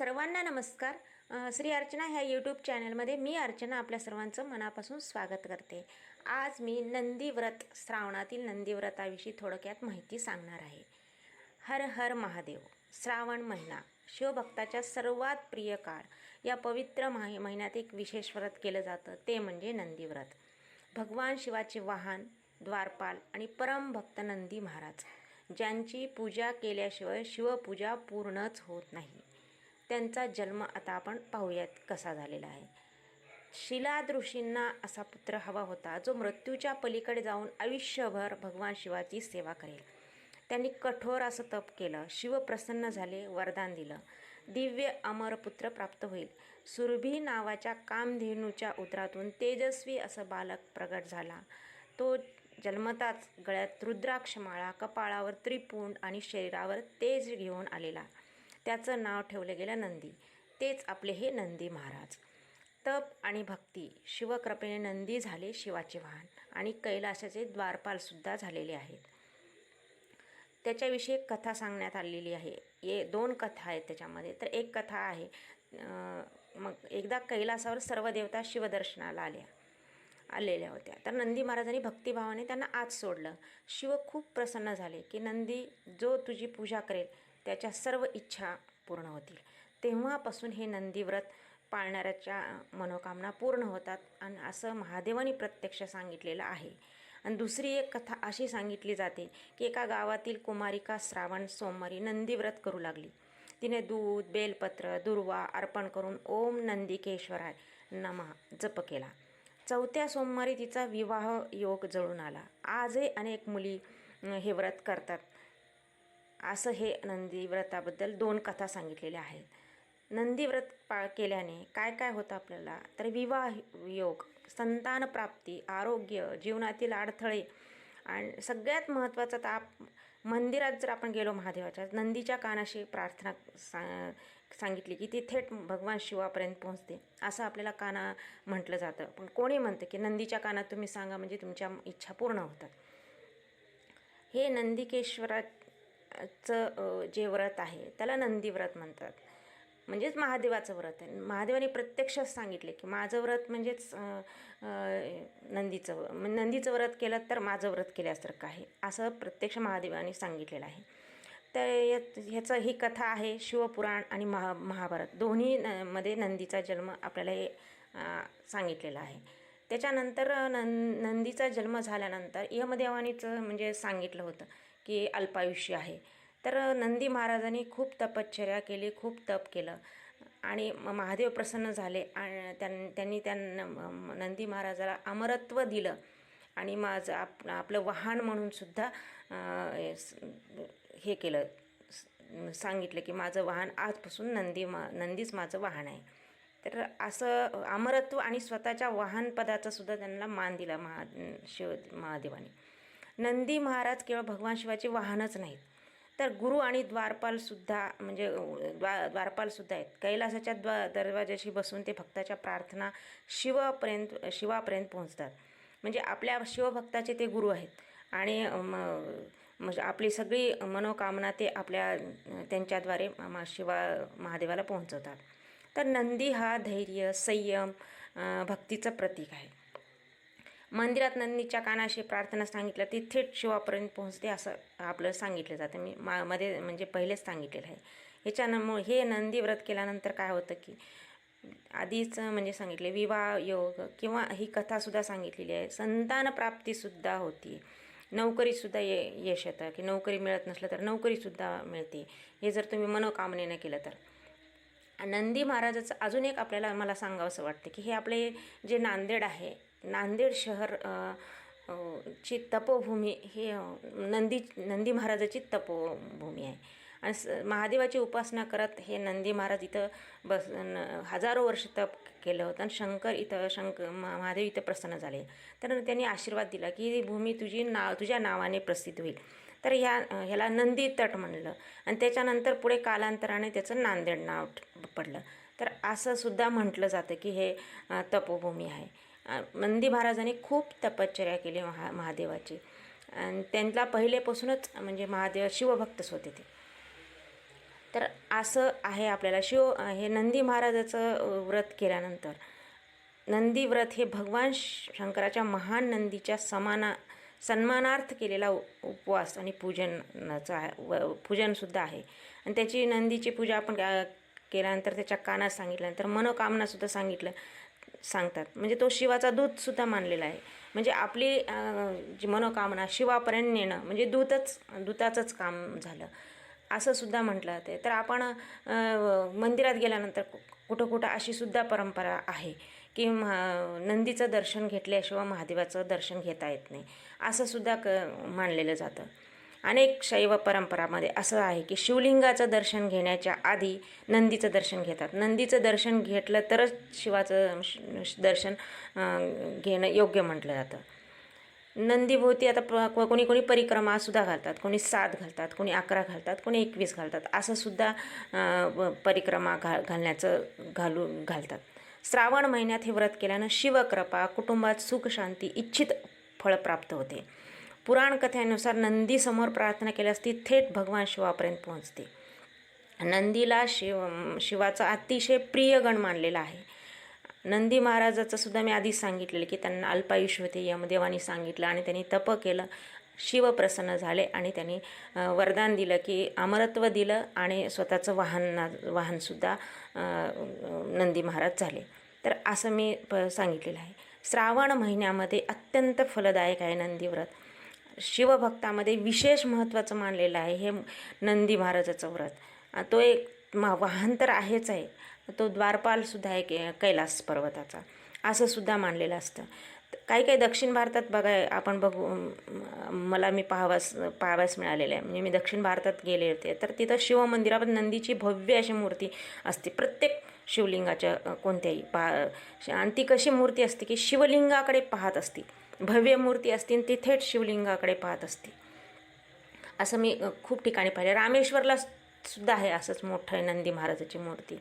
सर्वांना नमस्कार. श्री अर्चना ह्या यूट्यूब चॅनलमध्ये मी अर्चना आपल्या सर्वांचं मनापासून स्वागत करते. आज मी नंदीव्रत श्रावणातील नंदीव्रताविषयी थोडक्यात माहिती सांगणार आहे. हर हर महादेव श्रावण महिना शिवभक्ताच्या सर्वात प्रिय काळ या पवित्र माहि महिन्यात एक विशेष व्रत केलं जातं ते म्हणजे नंदीव्रत भगवान शिवाचे वाहन द्वारपाल आणि परमभक्त नंदी महाराज ज्यांची पूजा केल्याशिवाय शिवपूजा पूर्णच होत नाही. त्यांचा जन्म आता आपण पाहूयात कसा झालेला आहे. शिलाद ऋषींना असा पुत्र हवा होता जो मृत्यूच्या पलीकडे जाऊन आयुष्यभर भगवान शिवाची सेवा करेल. त्यांनी कठोर असं तप केलं शिव प्रसन्न झाले वरदान दिलं. दिव्य अमर पुत्र प्राप्त होईल. सुरभी नावाच्या कामधेनूच्या उदरातून तेजस्वी असं बालक प्रगट झाला. तो जन्मताच गळ्यात रुद्राक्षमाळा कपाळावर त्रिपुंड आणि शरीरावर तेज घेऊन आलेला. त्याचं नाव ठेवलं गेलं नंदी. तेच आपले हे नंदी महाराज. तप आणि भक्ती शिवकृपेने नंदी झाले शिवाचे वाहन आणि कैलासाचे द्वारपालसुद्धा झालेले आहेत. त्याच्याविषयी एक कथा सांगण्यात आलेली आहे. ये दोन कथा आहेत त्याच्यामध्ये. तर एक कथा आहे मग एकदा कैलासावर सर्व देवता शिवदर्शनाला आल्या आलेल्या होत्या. तर नंदी महाराजांनी भक्तिभावाने त्यांना आत सोडलं. शिव खूप प्रसन्न झाले की नंदी जो तुझी पूजा करेल त्याच्या सर्व इच्छा पूर्ण होतील. तेव्हापासून हे नंदीव्रत पाळणाऱ्याच्या मनोकामना पूर्ण होतात आणि असं महादेवाने प्रत्यक्ष सांगितलेलं आहे. आणि दुसरी एक कथा अशी सांगितली जाते की एका गावातील कुमारिका श्रावण सोमवारी नंदीव्रत करू लागली. तिने दूध बेलपत्र दुर्वा अर्पण करून ओम नंदिकेश्वराय नमा जप केला. चौथ्या सोमवारी तिचा विवाह योग जळून आला. आजही अनेक मुली हे व्रत करतात. असं हे नंदी व्रताबद्दल दोन कथा सांगितलेल्या आहेत. नंदी व्रत केल्याने काय काय होतं आपल्याला? तर विवाह योग संतान प्राप्ती आरोग्य जीवनातील अडथळे आणि सगळ्यात महत्त्वाचं तर आप मंदिरात जर आपण गेलो महादेवाच्या नंदीच्या कानाशी प्रार्थना सा सांगितली की ती थेट भगवान शिवापर्यंत पोहोचते. असं आपल्याला काना म्हटलं जातं. पण कोणी म्हणतं की नंदीच्या कानात तुम्ही सांगा म्हणजे तुमच्या इच्छा पूर्ण होतात. हे नंदिकेश्वरा चं जे व्रत आहे त्याला नंदी व्रत म्हणतात. म्हणजेच महादेवाचं व्रत आहे. महादेवाने प्रत्यक्षात सांगितले की माझं व्रत म्हणजेच नंदीचं म्हणजे नंदीचं व्रत केलं तर माझं व्रत केल्यासारखं आहे असं प्रत्यक्ष महादेवाने सांगितलेलं आहे. तर ह्याचं ही कथा आहे शिवपुराण आणि महा महाभारत. दोन्ही न मध्ये नंदीचा जन्म आपल्याला हे सांगितलेला आहे. त्याच्यानंतर नं नंदीचा जन्म झाल्यानंतर यमदेवानीचं म्हणजे सांगितलं होतं की अल्पायुष्य आहे. तर नंदी महाराजांनी खूप तपश्चर्या केली खूप तप केलं. आणि म- महादेव प्रसन्न झाले आणि त्यां त्यांनी त्यांना नंदी महाराजाला अमरत्व दिलं. आणि माझं आप आपलं वाहन म्हणूनसुद्धा हे केलं. सांगितलं की माझं वाहन आजपासून नंदी मा नंदीच माझं वाहन आहे. तर असं अमरत्व आणि स्वतःच्या वाहनपदाचासुद्धा त्यांना मान दिला महा शिव महादेवाने. नंदी महाराज केवळ भगवान शिवाचे वाहनच नाहीत. तर गुरु आणि द्वारपालसुद्धा म्हणजे द्वा द्वारपालसुद्धा आहेत. कैलासाच्या द्वा दरवाजाशी बसून ते भक्ताच्या प्रार्थना शिवापर्यंत शिवापर्यंत पोहोचतात. म्हणजे आपल्या शिवभक्ताचे ते गुरु आहेत. आणि म म्हणजे आपली सगळी मनोकामना ते आपल्या त्यांच्याद्वारे म- शिवा महादेवाला पोहोचवतात. तर नंदी हा धैर्य संयम भक्तीचं प्रतीक आहे. मंदिरात नंदीच्या कानाशी प्रार्थना सांगितलं ती थेट शिवापर्यंत पोहोचते असं आपलं सांगितलं जातं. मी मा मध्ये म्हणजे पहिलेच सांगितलेलं आहे. ह्याच्यामुळे हे नंदी व्रत केल्यानंतर काय होतं की आधीच म्हणजे सांगितले विवाह योग किंवा ही कथासुद्धा सांगितलेली आहे. संतान प्राप्तीसुद्धा होती. नोकरीसुद्धा ये यश येतं. की नोकरी मिळत नसलं तर नोकरीसुद्धा मिळते. हे जर तुम्ही मनोकामनेनं केलं तर. नंदी महाराजाचं अजून एक आपल्याला मला सांगावंसं वाटतं की हे आपले जे नांदेड आहे नांदेड शहर ची तपोभूमी हे नंदी नंदी महाराजाची तपोभूमी आहे. आणि स महादेवाची उपासना करत हे नंदी महाराज इथं बस न- हजारो वर्ष तप केलं होतं आणि शंकर इथं शंक म- महादेव इथं प्रसन्न झाले. तर त्यांनी आशीर्वाद दिला की ही भूमी तुझी नाव तुझ्या नावाने प्रसिद्ध होईल. तर ह्या ह्याला नंदी तट म्हणलं आणि त्याच्यानंतर पुढे कालांतराने त्याचं नांदेड नाव पडलं. तर असं सुद्धा म्हटलं जातं की हे तपोभूमी आहे. नंदी महाराजांनी खूप तपश्चर्या केली महा महादेवाची. आणि त्यांना पहिलेपासूनच म्हणजे महादेव शिवभक्तच होते ते. तर असं आहे आपल्याला शिव हे नंदी महाराजाचं व्रत केल्यानंतर. नंदी व्रत हे भगवान शंकराच्या महान नंदीच्या समाना सन्मानार्थ केलेला उ- उपवास आणि पूजनाचा आहे व पूजनसुद्धा आहे. आणि त्याची नंदीची पूजा आपण केल्यानंतर त्याच्या कानात सांगितल्यानंतर मनोकामनासुद्धा सांगितलं. सांगतात. म्हणजे तो शिवाचा दूतसुद्धा मानलेला आहे. म्हणजे आपली जी मनोकामना शिवापर्यंत नेणं म्हणजे दूतच दूताचंच काम झालं. असं सुद्धा म्हटलं जाते तर आपण मंदिरात गेल्यानंतर कुठं कुठं अशी सुद्धा परंपरा आहे की महा नंदीचं दर्शन घेतल्याशिवाय महादेवाचं दर्शन घेता येत नाही. असं सुद्धा क मानलेलं जातं. अनेक शैव परंपरामध्ये असं आहे की शिवलिंगाचं दर्शन घेण्याच्या आधी नंदीचं दर्शन घेतात. नंदीचं दर्शन घेतलं तरच शिवाचं श- दर्शन घेणं योग्य म्हटलं जातं. नंदीभोवती आता प कोणी कोणी परिक्रमासुद्धा घालतात. कोणी सात घालतात कोणी अकरा घालतात कोणी एकवीस घालतात. असंसुद्धा परिक्रमा घा घालण्याचं घालू घालतात. श्रावण महिन्यात हे व्रत केल्यानं शिवकृपा कुटुंबात सुख शांती इच्छित फळ प्राप्त होते. पुराण कथेनुसार नंदीसमोर प्रार्थना केल्यास ती थेट भगवान शिवापर्यंत पोहोचते. नंदीला शिव शिवाचा अतिशय प्रिय गण मानलेला आहे. नंदी महाराजाचं सुद्धा मी आधीच सांगितलेलं की त्यांना अल्पायुष्य होते यमदेवानी सांगितलं आणि त्यांनी तप केलं शिव प्रसन्न झाले आणि त्यांनी वरदान दिलं की अमरत्व दिलं आणि स्वतःचं वाहन वाहनसुद्धा नंदी महाराज झाले. तर असं मी प सांगितलेलं आहे. श्रावण महिन्यामध्ये अत्यंत फलदायक आहे नंदीव्रत शिवभक्तामध्ये विशेष महत्त्वाचं मानलेलं आहे हे नंदी महाराजाचं व्रत. तो एक मा वाहन तर आहेच आहे. तो द्वारपालसुद्धा आहे के कैलास पर्वताचा. असं सुद्धा मानलेलं असतं. काही काही दक्षिण भारतात बघा आपण बघू मला मी पाहावास पाहाव्यास मिळालेलं आहे. म्हणजे मी दक्षिण भारतात गेले होते तर तिथं शिवमंदिरावर नंदीची भव्य अशी मूर्ती असते. प्रत्येक शिवलिंगाच्या कोणत्याही पा आणि ती कशी मूर्ती असते की शिवलिंगाकडे पाहत असते. भव्य मूर्ती असतील ती थेट शिवलिंगाकडे पाहत असते असं मी खूप ठिकाणी पाहिले. रामेश्वरला सुद्धा आहे असंच मोठं आहे नंदी महाराजाची मूर्ती.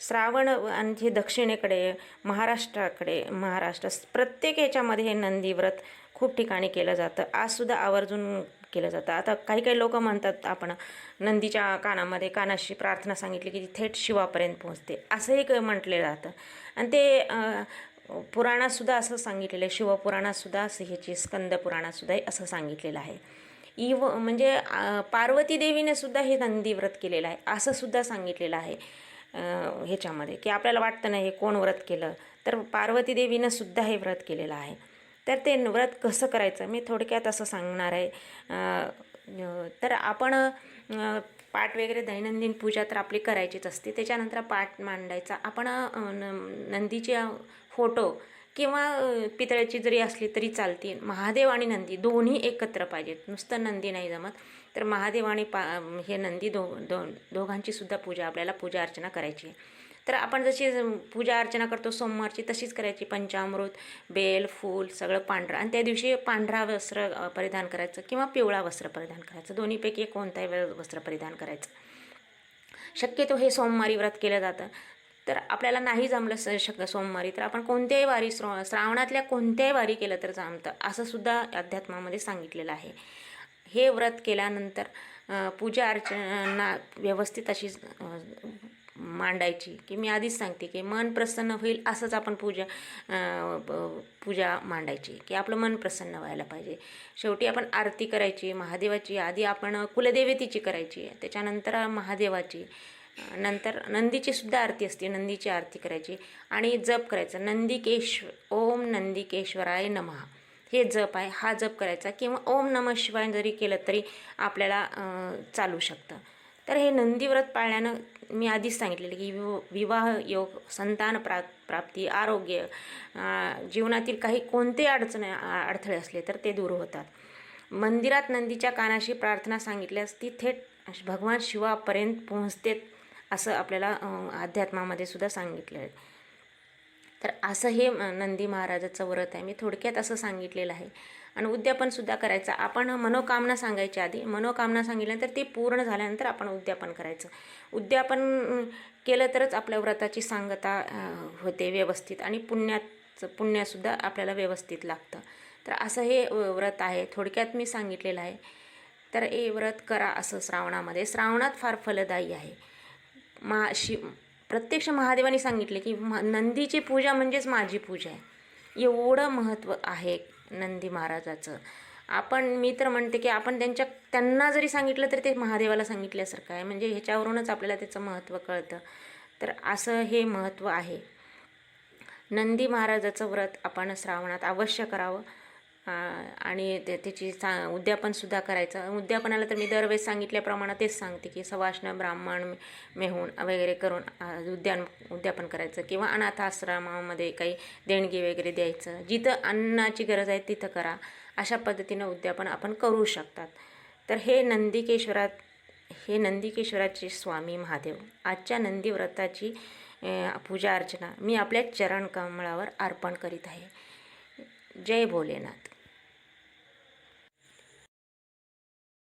श्रावण आणि दक्षिणेकडे महाराष्ट्राकडे महाराष्ट्र प्रत्येक याच्यामध्ये हे नंदी व्रत खूप ठिकाणी केलं जातं. आजसुद्धा आवर्जून केलं जातं. आता काही काही लोक म्हणतात आपण नंदीच्या कानामध्ये कानाशी प्रार्थना सांगितली की ती थेट शिवापर्यंत पोहोचते. असंही क- म्हटलं जातं. आणि ते पुराणातसुद्धा असं सांगितलेलं आहे. शिवपुराणातसुद्धा असं ह्याची स्कंद पुराणातसुद्धा असं सांगितलेलं आहे. इव म्हणजे पार्वती देवीने सुद्धा हे नंदी व्रत केलेलं आहे. असं सुद्धा सांगितलेलं आहे ह्याच्यामध्ये. की आपल्याला वाटतं ना हे कोण व्रत केलं? तर पार्वती देवीनं सुद्धा हे व्रत केलेलं आहे. तर ते व्रत कसं करायचं? मी थोडक्यात असं सांगणार आहे. तर आपण पाठ वगैरे दैनंदिन पूजा तर आपली करायचीच असते. त्याच्यानंतर पाठ मांडायचा. आपण नंदीच्या न- फोटो किंवा पितळ्याची जरी असली तरी चालते महादेव आणि नंदी दोन्ही एकत्र पाहिजेत. नुसतं नंदी नाही जमत. तर महादेव आणि पा हे नंदी दो दोन दोघांची सुद्धा पूजा आपल्याला पूजा अर्चना करायची आहे. तर आपण जशी पूजा अर्चना करतो सोमवारची तशीच करायची. पंचामृत बेल फूल सगळं पांढरं. आणि त्या दिवशी पांढरा वस्त्र परिधान करायचं किंवा पिवळा वस्त्र परिधान करायचं. दोन्हीपैकी कोणताही वस्त्र परिधान करायचं. शक्यतो हे सोमवारी व्रत केलं जातं. तर आपल्याला नाही जमलं स शक सोमवारी तर आपण कोणत्याही वारी श्र श्रावणातल्या कोणत्याही वारी केलं तर जमतं असं सुद्धा अध्यात्मामध्ये सांगितलेलं आहे. हे व्रत केल्यानंतर पूजा अर्चना व्यवस्थित अशी मांडायची की मी आधीच सांगते की मन प्रसन्न होईल असंच आपण पूजा पूजा मांडायची की आपलं मन प्रसन्न व्हायला पाहिजे. शेवटी आपण आरती करायची महादेवाची आधी आपण कुलदेवतेची करायची त्याच्यानंतर महादेवाची नंतर नंदीची सुद्धा आरती असते नंदीची आरती करायची. आणि जप करायचं. नंदिकेश्व ओम नंदिकेश्वराय नमः. हे जप आहे. हा जप करायचा किंवा ओम नमः शिवाय जरी केलं तरी आपल्याला चालू शकतं. तर हे नंदीव्रत पाळल्यानं मी आधीच सांगितलेलं की विव विवाह योग संतान प्रा प्राप्ती आरोग्य जीवनातील काही कोणते अडचण अडथळे असले तर ते दूर होतात. मंदिरात नंदीच्या कानाशी प्रार्थना सांगितल्यास ती थेट भगवान शिवापर्यंत पोहोचते असं आपल्याला अध्यात्मामध्ये सुद्धा सांगितलं आहे. तर असं हे नंदी महाराजाचं व्रत आहे. मी थोडक्यात असं सांगितलेलं आहे. आणि उद्यापनसुद्धा करायचं. आपण मनोकामना सांगायच्या आधी मनोकामना सांगितल्यानंतर ती पूर्ण झाल्यानंतर आपण उद्यापन करायचं. उद्यापन केलं तरच आपल्या व्रताची सांगता होते व्यवस्थित आणि पुण्याचं पुण्यसुद्धा आपल्याला व्यवस्थित लागतं. तर असं हे व्रत आहे. थोडक्यात मी सांगितलेलं आहे. तर हे व्रत करा असं श्रावणामध्ये. श्रावणात फार फलदायी आहे. मा शि प्रत्यक्ष महादेवाने सांगितले की म नंदीची पूजा म्हणजेच माझी पूजा आहे. एवढं महत्त्व आहे नंदी महाराजाचं. आपण मी तर म्हणते की आपण त्यांच्या त्यांना जरी सांगितलं तरी ते महादेवाला सांगितल्यासारखं आहे. म्हणजे ह्याच्यावरूनच आपल्याला त्याचं महत्त्व कळतं. तर असं हे महत्त्व आहे. नंदी महाराजाचं व्रत आपण श्रावणात अवश्य करावं. आणि ते त्याची सा उद्यापनसुद्धा करायचं. उद्यापनाला तर मी दरवेळेस सांगितल्याप्रमाणे तेच सांगते की सवाष्ण ब्राह्मण मेहून वगैरे करून उद्यान उद्यापन करायचं. किंवा अनाथ आश्रमामध्ये काही देणगी वगैरे द्यायचं. जिथं अन्नाची गरज आहे तिथं करा. अशा पद्धतीनं उद्यापन आपण करू शकतात. तर हे नंदिकेश्वरात हे नंदिकेश्वराचे स्वामी महादेव. आजच्या नंदीव्रताची पूजा अर्चना मी आपल्या चरण कमळावर अर्पण करीत आहे. जय भोलेनाथ.